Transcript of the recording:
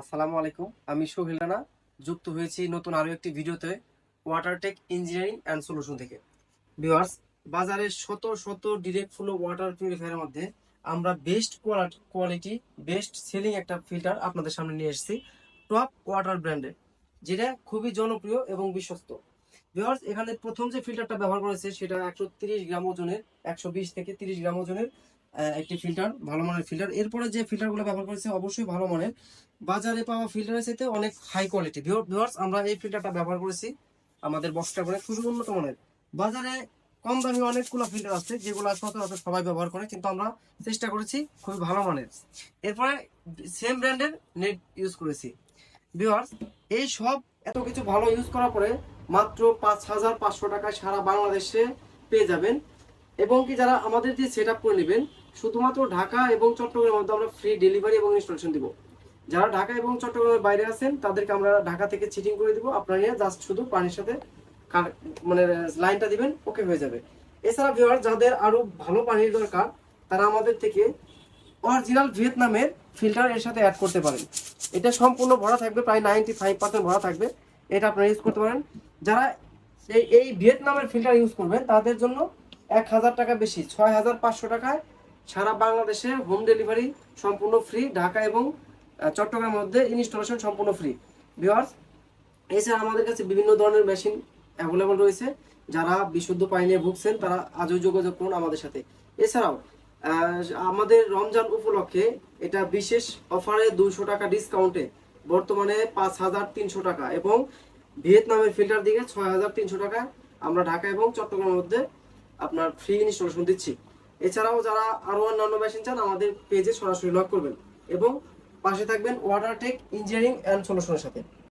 আসসালামু আলাইকুম, আমি সোহেল রানা। যুক্ত হয়েছি নতুন আরও একটি ভিডিওতে ওয়াটারটেক ইঞ্জিনিয়ারিং অ্যান্ড সলিউশন থেকে। ভিউয়ার্স বাজারে শত শত ডিরেক্ট ফ্লো ওয়াটার পিউরিফায়ারের মধ্যে আমরা বেস্ট কোয়ালিটি বেস্ট সেলিং একটা ফিল্টার আপনাদের সামনে নিয়ে এসেছি টপ ওয়াটার ব্র্যান্ডের যেটা খুবই জনপ্রিয় এবং বিশ্বস্ত। ভিউয়ার্স এখানে প্রথম যে ফিল্টারটা ব্যবহার করেছে, সেটা একশো গ্রাম ওজনের, একশো বিশ থেকে তিরিশ গ্রাম ওজনের একটি ফিল্টার ভালো মানের ফিল্টার এরপরে যে ফিল্টারগুলো ব্যবহার করেছে, অবশ্যই ভালো মানের। বাজারে পাওয়া ফিল্টারের চাইতে অনেক হাই কোয়ালিটি ভিউয়ার্স আমরা এই ফিল্টারটা ব্যবহার করেছি আমাদের বক্সটা করে খুবই উন্নত মানের। বাজারে কম দামি অনেকগুলো ফিল্টার আছে, যেগুলো সচরাচর সবাই ব্যবহার করে, কিন্তু আমরা চেষ্টা করেছি খুবই ভালো মানের। এরপরে সেম ব্র্যান্ডের নেট ইউজ করেছি। ভিউয়ার্স এই সব এত কিছু ভালো ইউজ করার পরে মাত্র পাঁচ হাজার পাঁচশো টাকায় সারা বাংলাদেশে পেয়ে যাবেন। এবং কি যারা আমাদের দিয়ে সেট আপ করে নেবেন শুধুমাত্র ঢাকা এবং চট্টগ্রামের মধ্যে আমরা ফ্রি ডেলিভারি এবং ইনস্টলেশন দিব। যারা ঢাকা এবং চট্টগ্রামের বাইরে আছেন, তাদেরকে আমরা ঢাকা থেকে চিটিং করে দিব। আপনারা জাস্ট শুধু পানির সাথে মানে লাইনটা দিবেন ওকে হয়ে যাবে। এছাড়া ভিউয়ার যাদের আরও ভালো পানির দরকার, তারা আমাদের থেকে অরিজিনাল ভিয়েতনামের ফিল্টার এর সাথে অ্যাড করতে পারেন। এটা সম্পূর্ণ ভরা থাকবে, প্রায় নাইনটি ফাইভ পার্সেন্ট ভরা থাকবে। এটা আপনারা ইউজ করতে পারেন। যারা এই এই ভিয়েতনামের ফিল্টার ইউজ করবেন, তাদের জন্য এক হাজার টাকা বেশি, ছয় হাজার পাঁচশো টাকায় সারা বাংলাদেশে হোম ডেলিভারি সম্পূর্ণ ফ্রি, ঢাকা এবং চট্টগ্রামের মধ্যে ইনস্টলেশন সম্পূর্ণ ফ্রি। ভিওয়ার্স এছাড়া আমাদের কাছে বিভিন্ন ধরনের মেশিন অ্যাভেলেবল রয়েছে। যারা বিশুদ্ধ পানি নিয়ে ভুগছেন, তারা আজও যোগাযোগ করুন আমাদের সাথে। এছাড়াও আমাদের রমজান উপলক্ষে এটা বিশেষ অফারে দুশো টাকা ডিসকাউন্টে বর্তমানে পাঁচ হাজার তিনশো টাকা এবং ভিয়েতনামের ফিল্টার দিকে ছয় হাজার তিনশো টাকা আমরা ঢাকা এবং চট্টগ্রামের মধ্যে আপনার ফ্রি ইনস্টলেশন দিচ্ছি। এছাড়াও যারা আরও অন্যান্য মেশিন চান, আমাদের পেজে সরাসরি লক করবেন এবং পাশে থাকবেন ওয়াটারটেক ইঞ্জিনিয়ারিং অ্যান্ড সলিউশনের সাথে।